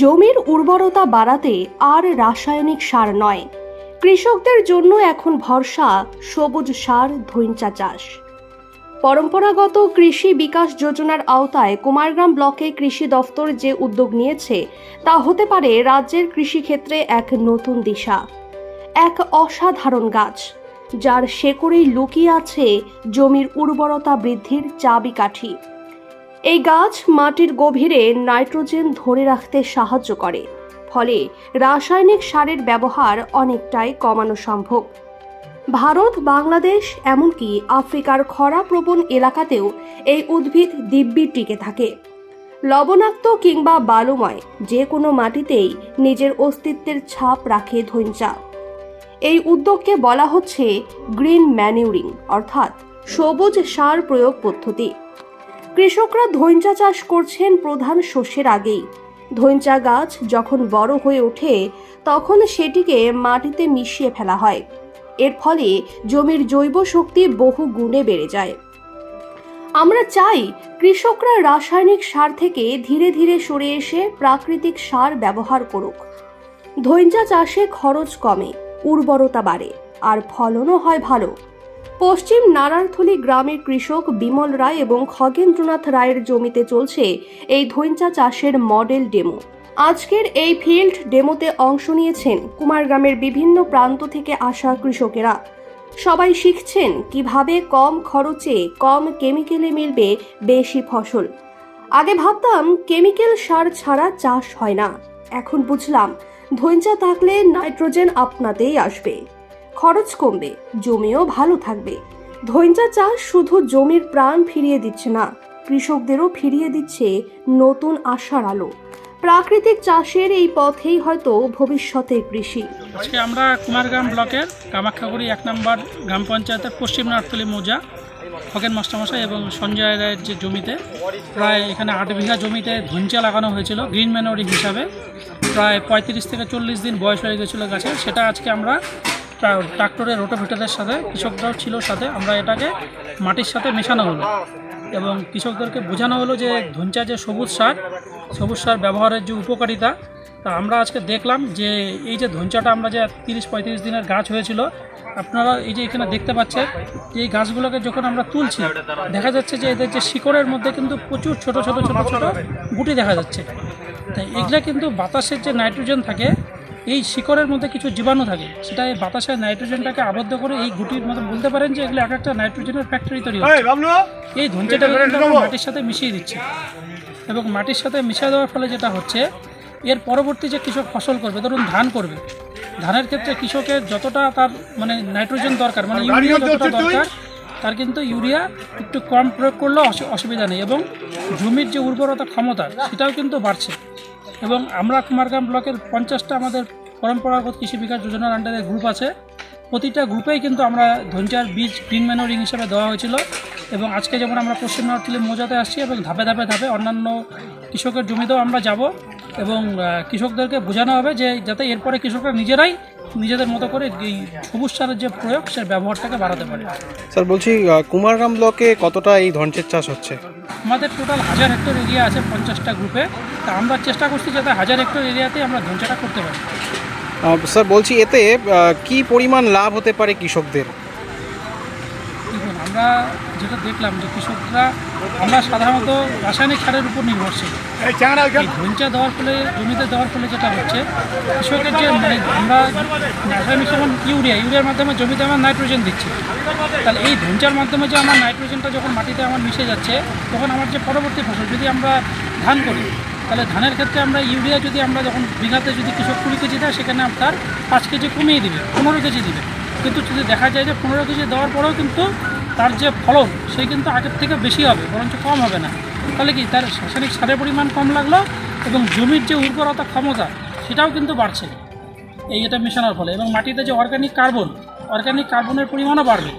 জমির উর্বরতা বাড়াতে আর রাসায়নিক সার নয়। কৃষকদের জন্য এখন ভরসা সবুজ সার ধৈঞ্চা চাষ। পরম্পরাগত কৃষি বিকাশ যোজনার আওতায় কুমারগ্রাম ব্লকে কৃষি দফতর যে উদ্যোগ নিয়েছে, তা হতে পারে রাজ্যের কৃষিক্ষেত্রে এক নতুন দিশা। এক অসাধারণ গাছ, যার শেকড়েই লুকিয়ে আছে জমির উর্বরতা বৃদ্ধির চাবিকাঠি। এই গাছ মাটির গভীরে নাইট্রোজেন ধরে রাখতে সাহায্য করে। ফলে রাসায়নিক সারের ব্যবহার অনেকটাই কমানো সম্ভব। ভারত, বাংলাদেশ, এমনকি আফ্রিকার খরাপ্রবণ এলাকাতেও এই উদ্ভিদ দিব্যি টিকে থাকে। লবণাক্ত কিংবা বালুময়, যে কোনো মাটিতেই নিজের অস্তিত্বের ছাপ রাখে ধৈঞ্চা এই উদ্যোগকে বলা হচ্ছে গ্রিন ম্যানিউরিং, অর্থাৎ সবুজ সার প্রয়োগ পদ্ধতি। কৃষকরা ধৈঞ্চা চাষ করছেন প্রধান শস্যের আগেই। ধৈঞ্চা গাছ যখন বড় হয়ে ওঠে, তখন সেটিকে মাটিতে মিশিয়ে ফেলা হয়। এর ফলে জমির জৈব শক্তি বহু গুণে বেড়ে যায়। আমরা চাই কৃষকরা রাসায়নিক সার থেকে ধীরে ধীরে সরে এসে প্রাকৃতিক সার ব্যবহার করুক। ধৈঞ্চা চাষে খরচ কমে, উর্বরতা বাড়ে, আর ফলনও হয় ভালো। পশ্চিম নারায়ণথলী গ্রামের কৃষক বিমল রায় এবং খগেন্দ্রনাথ রায়ের জমিতে চলছে এই ধৈঞ্চা চাষের মডেল ডেমো। আজকের এই ফিল্ড ডেমোতে অংশ নিয়েছেন কুমারগ্রামের বিভিন্ন প্রান্ত থেকে আসা কৃষকেরা। সবাই শিখছেন কীভাবে কম খরচে কম কেমিক্যালে মিলবে বেশি ফসল। আগে ভাবতাম কেমিক্যাল সার ছাড়া চাষ হয় না। এখন বুঝলাম ধৈঞ্চা থাকলে নাইট্রোজেন আপনাতেই আসবে। খরচ কমবে, জমিও ভালো থাকবে। ধৈঞ্চা চাষ শুধু জমির প্রাণ ফিরিয়ে দিচ্ছে না, কৃষকদেরও ফিরিয়ে দিচ্ছে নতুন আশার আলো। প্রাকৃতিক চাষের এই পথেই হয়তো ভবিষ্যতের কৃষি। আজকে আমরা কুমারগ্রাম ব্লকের কামাখ্যাগুড়ি এক নম্বর গ্রাম পঞ্চায়েতের পশ্চিম নারতলি মৌজা খগেন মাস্টারমশাই এবং সঞ্জয় রায়ের যে জমিতে, প্রায় এখানে আট বিঘা জমিতে ধুঞ্চা লাগানো হয়েছিল, গ্রিন ম্যানোরি হিসাবে। প্রায় পঁয়ত্রিশ থেকে চল্লিশ দিন বয়স হয়ে গেছিল গাছে, সেটা আজকে আমরা ট্রাক্টরের রোটোভেটারের সাথে, কৃষকরাও ছিল সাথে, আমরা এটাকে মাটির সাথে মেশানো হলো। এবং কৃষকদেরকে বোঝানো হলো যে ধুঞ্চা যে সবুজ সার সবুজ সার ব্যবহারের যে উপকারিতা, তা আমরা আজকে দেখলাম যে এই যে ধঞ্চাটা আমরা যে তিরিশ পঁয়ত্রিশ দিনের গাছ হয়েছিল, আপনারা এই যে এখানে দেখতে পাচ্ছেন যে এই গাছগুলোকে যখন আমরা তুলছি, দেখা যাচ্ছে যে এদের যে শিকড়ের মধ্যে কিন্তু প্রচুর ছোট ছোট ছোট ছোট গুটি দেখা যাচ্ছে। তাই এগুলা কিন্তু বাতাসের যে নাইট্রোজেন থাকে এই শিকড়ের মধ্যে কিছু জীবাণু থাকে। সেটা এই বাতাসের নাইট্রোজেনটাকে আবদ্ধ করে এই গুটির মতো বলতে পারেন যে এগুলো এক একটা নাইট্রোজেনের ফ্যাক্টরি তৈরি হচ্ছে। এই আমরা মাটির সাথে মিশিয়ে দিচ্ছে। এবং মাটির সাথে মিশিয়ে দেওয়ার ফলে যেটা হচ্ছে এর পরবর্তী যে কৃষক ফসল করবে ধরুন ধান করবে। ধানের ক্ষেত্রে কৃষকের যতটা তার মানে নাইট্রোজেন দরকার মানে ইউরিয়া যতটা দরকার তার কিন্তু ইউরিয়া একটু কম প্রয়োগ করলেও অসুবিধা নেই। এবং জমির যে উর্বরতা ক্ষমতা সেটাও কিন্তু বাড়ছে। এবং আমরা কুমারগ্রাম ব্লকের পঞ্চাশটা আমাদের পরম্পরাগত কৃষি বিকাশ যোজনার আন্ডারে গ্রুপ আছে। প্রতিটা গ্রুপেই কিন্তু আমরা ধঞ্চার বীজ গ্রিন ম্যানোরিং হিসেবে দেওয়া হয়েছিল এবং আজকে যেমন আমরা পশ্চিম নর্থলি মৌজাতে আসছি এবং ধাপে ধাপে ধাপে অন্যান্য কৃষকের জমিতেও আমরা যাব এবং কৃষকদেরকে বোঝানো হবে যে যাতে এরপরে কৃষকরা নিজেরাই নিজেদের মতো করে এই সবুজ সারের যে প্রয়োগ, সে ব্যবহারটাকে বাড়াতে পারে। স্যার, বলছি কুমারগ্রাম ব্লকে কতটা এই ধনচের চাষ হচ্ছে? আমাদের টোটাল হাজার হেক্টর এরিয়া আছে পঞ্চাশটা গ্রুপে তা আমরা চেষ্টা করছি যাতে হাজার হেক্টর এরিয়াতে আমরা ধ্বংসটা করতে পারি। স্যার বলছি এতে কি পরিমাণ লাভ হতে পারে কৃষকদের? আমরা যেটা দেখলাম যে কৃষকরা আমরা সাধারণত রাসায়নিক সারের উপর নির্ভরশীল। এই ধঞ্চা দেওয়ার ফলে জমিতে দেওয়ার ফলে যেটা হচ্ছে কৃষকের যে মানে আমরা রাসায়নিক যেমন ইউরিয়া ইউরিয়ার মাধ্যমে জমিতে আমরা নাইট্রোজেন দিচ্ছি। তাহলে এই ধঞ্চার মাধ্যমে যে আমার নাইট্রোজেনটা যখন মাটিতে আমার মিশে যাচ্ছে তখন আমার যে পরবর্তী ফসল যদি আমরা ধান করি তাহলে ধানের ক্ষেত্রে আমরা ইউরিয়া যদি আমরা যখন বিঘাতে যদি কৃষক কুড়ি কেজি দেয় সেখানে তার পাঁচ কেজি কমিয়ে দিবে পনেরো কেজি দিবে। কিন্তু যদি দেখা যায় যে পনেরো কেজি দেওয়ার পরেও কিন্তু তার যে ফলন সেই কিন্তু আগের থেকে বেশি হবে, বরঞ্চ কম হবে না। তাহলে কি, তার রাসায়নিক সারের পরিমাণ কম লাগল এবং জমির যে উর্বরতা ক্ষমতা, সেটাও কিন্তু বাড়ছে। এই এটা মেশানোর ফলে এবং মাটিতে যে অর্গানিক কার্বন অর্গানিক কার্বনের পরিমাণও বাড়বে।